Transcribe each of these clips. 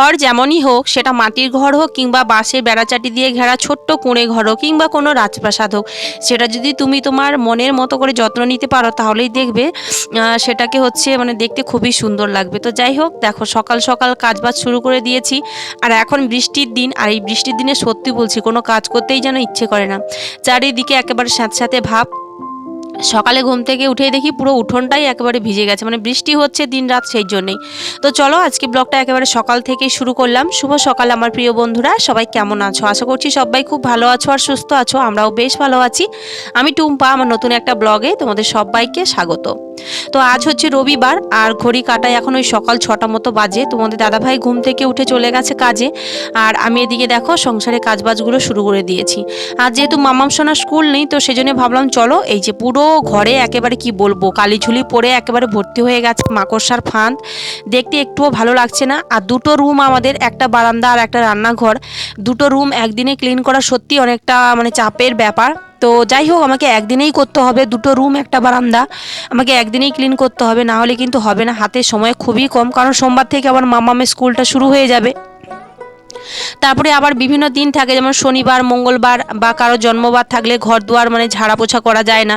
ঘর যেমনই হোক, সেটা মাটির ঘর হোক কিংবা বাঁশের বেড়াচাটি দিয়ে ঘেরা ছোট্ট কুঁড়ে ঘর হোক কিংবা কোনো রাজপ্রাসাদ হোক, সেটা যদি তুমি তোমার মনের মতো করে যত্ন নিতে পারো, তাহলেই দেখবে সেটাকে হচ্ছে মানে দেখতে খুবই সুন্দর লাগবে। তো যাই হোক, দেখো সকাল সকাল কাজবাজ শুরু করে দিয়েছি, আর এখন বৃষ্টির দিন, আর এই বৃষ্টির দিনে সত্যি বলছি কোনো কাজ করতেই যেন ইচ্ছে করে না। চারিদিকে একেবারে সাথে সাথে ভাব সকালে ঘুম থেকে উঠে দেখি পুরো উঠোনটাই একেবারে ভিজে গেছে। মানে বৃষ্টি হচ্ছে দিন রাত সেই জন্যই। তো চলো আজকে ব্লগটা একেবারে সকাল থেকে শুরু করলাম। শুভ সকাল আমার প্রিয় বন্ধুরা, সবাই কেমন আছো? আশা করছি সবাই খুব ভালো আছো আর সুস্থ আছো, আমরাও বেশ ভালো আছি। আমি টুম্পা, আমার নতুন একটা ব্লগে তোমাদের সবাইকে স্বাগত। তো আজ হচ্ছে রবিবার, আর ঘড়ি কাটায় এখন ওই সকাল ছটা মতো বাজে। তোমাদের দাদাভাই ঘুম থেকে উঠে চলে গেছে কাজে। আর আমি এদিকে দেখো, সংসারে কাজবাজগুলো শুরু করে দিয়েছি। আর যেহেতু মামাম সোনার স্কুল নেই, তো সেজন্য ভাবলাম চলো, এই যে পুরো ঘরে একেবারে কি বলব, কালিঝুলি পরে একেবারে ভর্তি হয়ে গেছে, মাকড়সার ফাঁদ। দেখতে একটুও ভালো লাগছে না। আর দুটো রুম আমাদের, একটা বারান্দা আর একটা রান্নাঘর। দুটো রুম একদিনে ক্লিন করা সত্যি অনেকটা মানে চাপের ব্যাপার। তো যাই হোক, আমাকে একদিনেই করতে হবে। দুটো রুম একটা বারান্দা। আমাকে একদিনেই ক্লিন করতে হবে। না হলে কিন্তু হবে না। হাতে সময় খুবই কম। কারণ সোমবার থেকে আবার মামামের স্কুলটা শুরু হয়ে যাবে। তারপরে আবার বিভিন্ন দিন থাকে যেমন শনিবার মঙ্গলবার বা কারও জন্মবার থাকলে ঘর দুয়ার মানে ঝাড়া পোছা করা যায় না।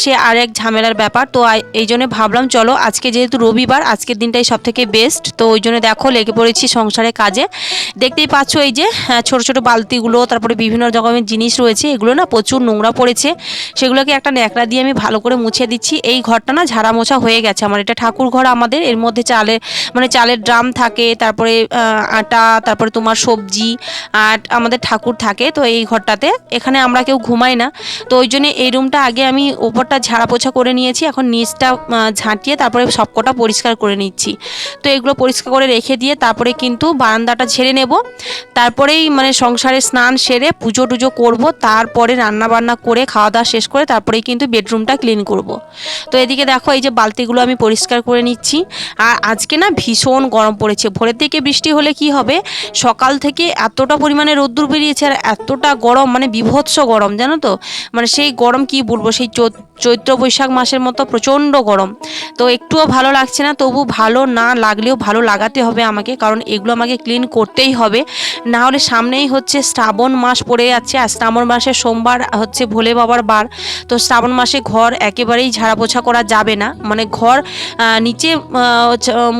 সে আরেক ঝামেলার ব্যাপার। তো এই জন্য ভাবলাম চলো আজকে যেহেতু রবিবার আজকের দিনটাই সব থেকে বেস্ট তো ওই জন্য দেখো লেগে পড়েছি সংসারে কাজে। দেখতেই পাচ্ছ এই যে হ্যাঁ, ছোট ছোট বালতিগুলো তারপরে বিভিন্ন রকমের জিনিস রয়েছে। এগুলো না প্রচুর নোংরা পড়েছে। সেগুলোকে একটা ন্যাকড়া দিয়ে আমি ভালো করে মুছে দিচ্ছি। এই ঘরটা না ঝাড়া মোছা হয়ে গেছে আমার। এটা ঠাকুর ঘর আমাদের। এর মধ্যে চালের মানে চালের ড্রাম থাকে তারপরে আটা তারপরে তোমার সবজি আর আমাদের ঠাকুর থাকে, তো এই ঘরটাতে। এখানে আমরা কেউ ঘুমাই না। তো ওই জন্য এই রুমটা আগে আমি ওপরটা ঝাড়া পোছা করে নিয়েছি, এখন নিচটা ঝাঁটিয়ে তারপরে সবকটা পরিষ্কার করে নিচ্ছি। তো এগুলো পরিষ্কার করে রেখে দিয়ে তারপরে কিন্তু বারান্দাটা ঝেড়ে নেব। তারপরেই মানে সংসারে স্নান সেরে পুজো টুজো করব, তারপরে রান্না বান্না করে খাওয়া দাওয়া শেষ করে তারপরেই কিন্তু বেডরুমটা ক্লিন করব। তো এদিকে দেখো এই যে বালতিগুলো আমি পরিষ্কার করে নিচ্ছি। আর আজকে না ভীষণ গরম পড়েছে। ভোরের থেকে বৃষ্টি হলে কি হবে? সকাল থেকে এতটা পরিমাণে রোদ্দুর বেরিয়েছে আর এতটা গরম মানে বিভৎস গরম, জানো তো? মানে সেই গরম কি বলব? সেই চৈত্র বৈশাখ মাসের মতো প্রচণ্ড গরম। তো একটুও ভালো লাগছে না, তবু ভালো না লাগলেও ভালো লাগাতে হবে আমাকে, কারণ এগুলো আমাকে ক্লিন করতেই হবে। না হলে সামনেই হচ্ছে শ্রাবণ মাস পড়ে যাচ্ছে, আর শ্রাবণ মাসে সোমবার হচ্ছে ভোলে বাবার বার। তো শ্রাবণ মাসে ঘর একেবারেই ঝাড়া পোছা করা যাবে না মানে ঘর নিচে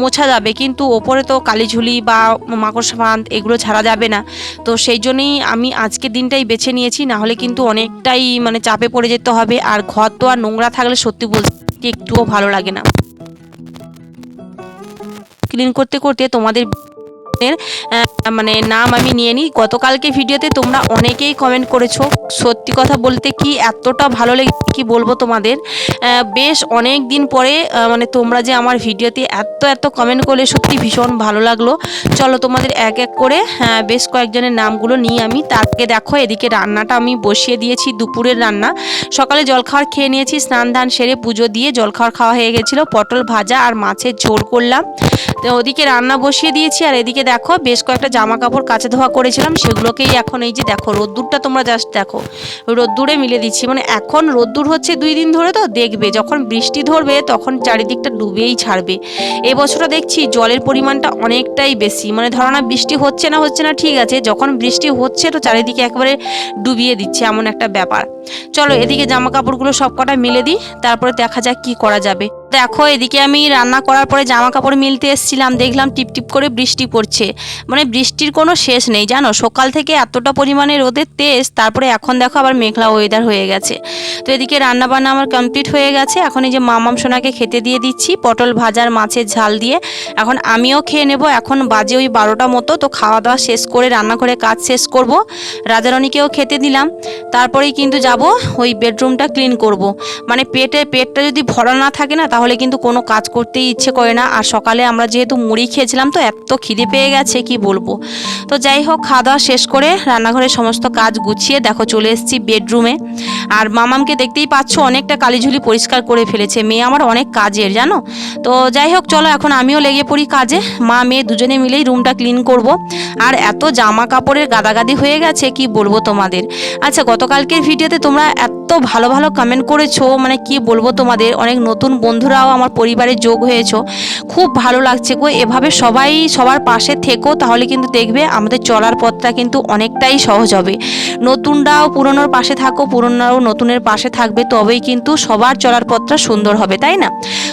মোছা যাবে, কিন্তু ওপরে তো কালিঝুলি বা মাকড়সা ফাঁদ এগুলো ছাড়া যাবে না। তো সেই জন্যই আমি আজকের দিনটাই বেছে নিয়েছি, না হলে কিন্তু অনেকটাই মানে চাপে পড়ে যেতে হবে, আর ঘর তো আর নোংরা থাকলে সত্যি বলতে একটুও ভালো লাগে না। ক্লিন করতে করতে তোমাদের মানে নাম আমি নিয়ে নিই। গতকালকে ভিডিওতে তোমরা অনেকেই কমেন্ট করেছ। সত্যি কথা বলতে কি এতটা ভালো লেগে, কি বলব তোমাদের? বেশ অনেক দিন পরে মানে তোমরা যে আমার ভিডিওতে এত এত কমেন্ট করলে সত্যি ভীষণ ভালো লাগল। চলো তোমাদের এক এক করে বেশ কয়েকজনের নামগুলো নিয়ে আমি। তারকে দেখো, এদিকে রান্নাটা আমি বসিয়ে দিয়েছি, দুপুরের রান্না। সকালে জলখাবার খেয়ে নিয়েছি, স্নান ধান সেরে পুজো দিয়ে জলখাবার খাওয়া হয়ে গেছিল। পটল ভাজা আর মাছের ঝোল করলাম। তো ওদিকে রান্না বসিয়ে দিয়েছি আর এদিকে দেখো, বেশ কয়েকটা জামা কাপড় কাচা ধোয়া করেছিলাম, সেগুলোকেই এখন এই যে দেখো, রোদ্দুরটা তোমরা জাস্ট দেখো, রোদ্দুরে মিলে দিচ্ছি। মানে এখন রোদ্দুর হচ্ছে দুই দিন ধরে তো দেখবে, যখন বৃষ্টি ধরবে তখন চারিদিকটা ডুবেই ছাড়বে। এবছরটা দেখছি জলের পরিমাণটা অনেকটাই বেশি মানে ধরো না বৃষ্টি হচ্ছে না হচ্ছে না, ঠিক আছে, যখন বৃষ্টি হচ্ছে তো চারিদিকে একেবারে ডুবিয়ে দিচ্ছে এমন একটা ব্যাপার। চলো এদিকে জামা কাপড়গুলো সব কটা মিলে দিই, তারপরে দেখা যাক কি করা যাবে। দেখো, এদিকে আমি রান্না করার পরে জামা কাপড় মিলতে এসেছিলাম, দেখলাম টিপ টিপ করে বৃষ্টি পড়ছে। মানে বৃষ্টির কোনো শেষ নেই, জানো? সকাল থেকে এতটা পরিমাণে রোদের তেজ, তারপরে এখন দেখো আবার মেঘলা ওয়েদার হয়ে গেছে। তো এদিকে রান্না বান্না আমার কমপ্লিট হয়ে গেছে। এখন এই যে মামাম সোনাকে খেতে দিয়ে দিচ্ছি, পটল ভাজার মাছের ঝাল দিয়ে। এখন আমিও খেয়ে নেব, এখন বাজে ওই বারোটা মতো, তো খাওয়া দাওয়া শেষ করে রান্না করে কাজ শেষ করব। রাজারানীকেও খেতে দিলাম। তারপরেই কিন্তু যাব, ওই বেডরুমটা ক্লিন করব। মানে পেটে পেটটা যদি ভরা না থাকে না তাহলে কিন্তু কোনো কাজ করতেই ইচ্ছে করে না। আর সকালে আমরা যেহেতু মুড়ি খেয়েছিলাম, তো এত খিদে পেয়ে গেছে, কি বলব? তো যাই হোক খাওয়া দাওয়া শেষ করে রান্নাঘরের সমস্ত কাজ গুছিয়ে দেখো চলে এসেছি বেডরুমে। আর মামামকে দেখতেই পাচ্ছ, অনেকটা কালিঝুলি পরিষ্কার করে ফেলেছে। মেয়ে আমার অনেক কাজের, জানো? তো যাই হোক, চলো এখন আমিও লেগে পড়ি কাজে। মা, মেয়ে দুজনে মিলেই রুমটা ক্লিন করব। আর এত জামা কাপড়ের গাদাগাদি হয়ে গেছে, কি বলব তোমাদের? আচ্ছা গতকালকের ভিডিওতে তোমরা এত এত ভালো ভালো কমেন্ট করেছ মানে কি বলব তোমাদের? অনেক নতুন বন্ধুরাও আমার পরিবারে যোগ হয়েছো। খুব ভালো লাগছে গো। এভাবে সবাই সবার পাশে থেকো, তাহলে কিন্তু দেখবে আমাদের চলার পথটা কিন্তু অনেকটাই সহজ হবে। নতুনরাও পুরনোর পাশে থাকো, পুরনোরাও নতুনের পাশে থাকবে, তবেই কিন্তু সবার চলার পথটা সুন্দর হবে, তাই না?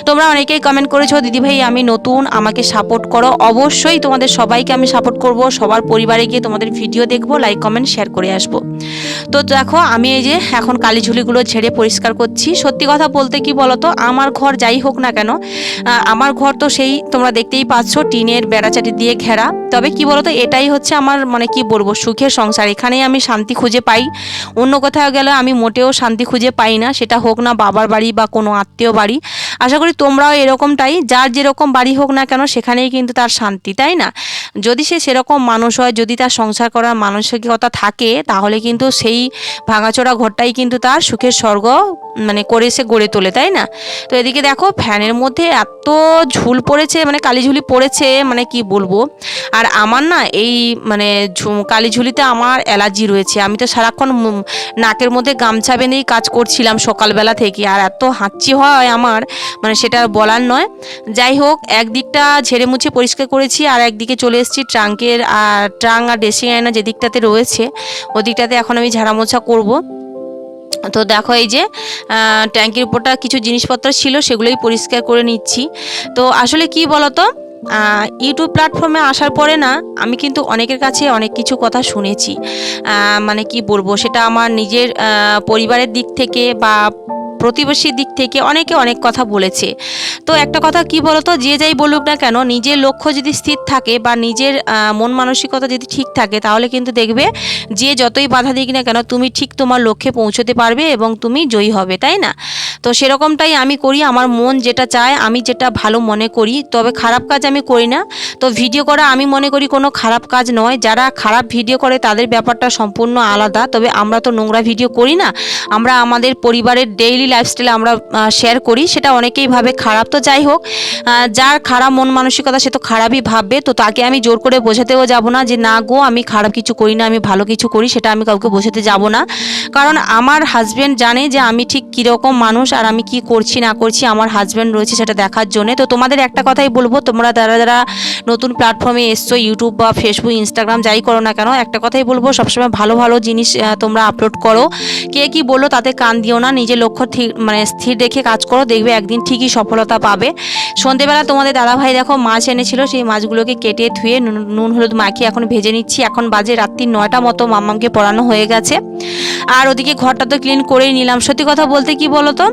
তোমরা অনেকেই কমেন্ট করেছ, দিদিভাই, আমি নতুন, আমাকে সাপোর্ট করো। অবশ্যই তোমাদের সবাইকে আমি সাপোর্ট করব, সবার পরিবারে গিয়ে তোমাদের ভিডিও দেখব লাইক কমেন্ট শেয়ার করে আসব। তো দেখো, আমি এই যে এখন কালিঝুলিগুলো ঝেড়ে পরিষ্কার করছি। সত্যি কথা বলতে কি বলতো, আমার ঘর যাই হোক না কেন আমার ঘর তো সেই তোমরা দেখতেই পাচ্ছ, টিনের বেড়াচাটি দিয়ে ঘেরা। তবে কি বলতো, এটাই হচ্ছে আমার মানে কি বলব, সুখের সংসার। এখানেই আমি শান্তি খুঁজে পাই। অন্য কোথাও গেলে আমি মোটেও শান্তি খুঁজে পাই না, সেটা হোক না বাবার বাড়ি বা কোনো আত্মীয় বাড়ি। আশা করি তোমরাও এরকমটাই, যার যেরকম বাড়ি হোক না কেন সেখানেই কিন্তু তার শান্তি, তাই না? যদি সে সেরকম মানুষ হয়, যদি তার সংসার করার মানসিকতা থাকে, তাহলে কিন্তু সেই ভাঙাচোরা ঘরটাই কিন্তু তার সুখের স্বর্গ মানে করে সে গড়ে তোলে, তাই না? তো এদিকে দেখো, ফ্যানের মধ্যে এত ঝুল পড়েছে মানে কালিঝুলি পড়েছে মানে কি বলব? আর আমার না এই মানে কালিঝুলিতে আমার অ্যালার্জি রয়েছে। আমি তো সারাক্ষণ নাকের মধ্যে গামছা বেঁধেই কাজ করছিলাম সকালবেলা থেকে, আর এত হাঁচি হয় আমার মানে সেটা বলার নয়। যাই হোক, একদিকটা ঝেড়ে মুছে পরিষ্কার করেছি আর একদিকে চলে এসেছি ট্রাঙ্কের আর ট্রাঙ্ক আর ড্রেসিং আয়না যেদিকটাতে রয়েছে ওদিকটাতে এখন আমি ঝাড়া মোছা করব। তো দেখো এই যে ট্যাঙ্কির উপরটা কিছু জিনিসপত্র ছিল, সেগুলোই পরিষ্কার করে নিচ্ছি। তো আসলে কি বলতো ইউটিউব প্ল্যাটফর্মে আসার পরে না, আমি কিন্তু অনেকের কাছে অনেক কিছু কথা শুনেছি। মানে কি বলব, সেটা আমার নিজের পরিবারের দিক থেকে বা প্রতিবেশীর দিক থেকে অনেকে অনেক কথা বলেছে। তো একটা কথা কি বলতো, যে যাই বলুক না কেন, নিজের লক্ষ্য যদি স্থির থাকে বা নিজের মন মানসিকতা যদি ঠিক থাকে, তাহলে কিন্তু দেখবে যে যতই বাধা দিক না কেন, তুমি ঠিক তোমার লক্ষ্যে পৌঁছতে পারবে এবং তুমি জয়ী হবে, তাই না? তো সেরকমটাই আমি করি, আমার মন যেটা চায়, আমি যেটা ভালো মনে করি, তবে খারাপ কাজ আমি করি না। তো ভিডিও করা আমি মনে করি কোনো খারাপ কাজ নয়, যারা খারাপ ভিডিও করে তাদের ব্যাপারটা সম্পূর্ণ আলাদা, তবে আমরা তো নোংরা ভিডিও করি না। আমরা আমাদের পরিবারের ডেইলি লাইফস্টাইলে আমরা শেয়ার করি, সেটা অনেকেই ভাবে খারাপ। তো যাই হোক যার খারাপ মন মানসিকতা সে তো খারাপই ভাববে, তো তাকে আমি জোর করে বোঝাতেও যাব না যে, না গো, আমি খারাপ কিছু করি না, আমি ভালো কিছু করি, সেটা আমি কাউকে বোঝাতে যাব না। কারণ আমার হাজব্যান্ড জানে যে, আমি ঠিক কীরকম মানুষ আর আমি কি করছি, না করছি, আমার হাজব্যান্ড রয়েছে সেটা দেখার জন্য। তো তোমাদের একটা কথাই বলব, তোমরা যারা যারা নতুন প্ল্যাটফর্মে এসছো ইউটিউব বা ফেসবুক ইনস্টাগ্রাম যাই করো না কেন, একটা কথাই বলব, সবসময় ভালো ভালো জিনিস তোমরা আপলোড করো। কে কি বলল তাতে কান দিও না, নিজের লক্ষ্য ঠিক মানে স্থির রেখে কাজ করো, দেখবে একদিন ঠিকই সফলতা পাবে। সন্ধেবেলা তোমাদের দাদাভাই দেখো মাছ এনেছিল, সেই মাছগুলোকে কেটে ধুয়ে নুন হলুদ মাখিয়ে এখন ভেজে নিচ্ছি। এখন বাজে রাত্রি নয়টা মতো মাম্মামকে পড়ানো হয়ে গেছে। আর ওদিকে ঘরটা তো ক্লিন করেই নিলাম। সত্যি কথা বলতে কি বলো তো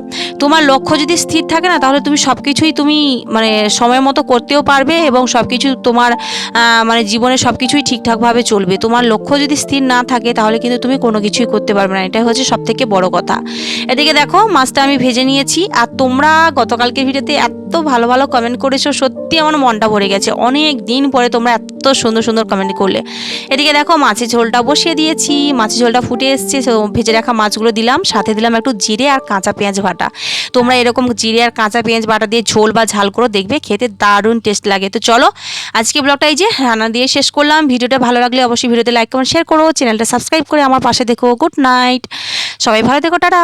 তোমার লক্ষ্য যদি স্থির থাকে না, তাহলে তুমি সব কিছুই তুমি মানে সময় মতো করতেও পারবে এবং সব কিছু তোমার মানে জীবনে সব কিছুই ঠিকঠাকভাবে চলবে। তোমার লক্ষ্য যদি স্থির না থাকে, তাহলে কিন্তু তুমি কোনো কিছুই করতে পারবে না। এটাই হচ্ছে সব থেকে বড় কথা। এদিকে দেখো মাছটা আমি ভেজে নিয়েছি। আর তোমরা গতকালকের ভিডিওতে এত ভালো ভালো কমেন্ট করেছ, সত্যি আমার মনটা ভরে গেছে। অনেক দিন পরে তোমরা এত সুন্দর সুন্দর কমেন্ট করলে। এদিকে দেখো মাছের ঝোলটা বসিয়ে দিয়েছি, মাছের ঝোলটা ফুটে এসছে ভেজে রাখা মাছগুলো দিলাম। সাথে দিলাম একটু জিরে আর কাঁচা পেঁয়াজ বাটা। তোমরা এরকম জিরে আর কাঁচা পেঁয়াজ বাটা দিয়ে ঝোল বা ঝাল করে দেখবে, খেতে দারুণ টেস্ট লাগে। তো চলো, আজকে ব্লগটা এই যে রান্না দিয়ে শেষ করলাম। ভিডিওটা ভালো লাগলে অবশ্যই ভিডিওতে লাইক কমেন্ট শেয়ার করো। চ্যানেলটা সাবস্ক্রাইব করে আমার পাশে দেখো। গুড নাইট সবাই ভালো থেকো, টাটা।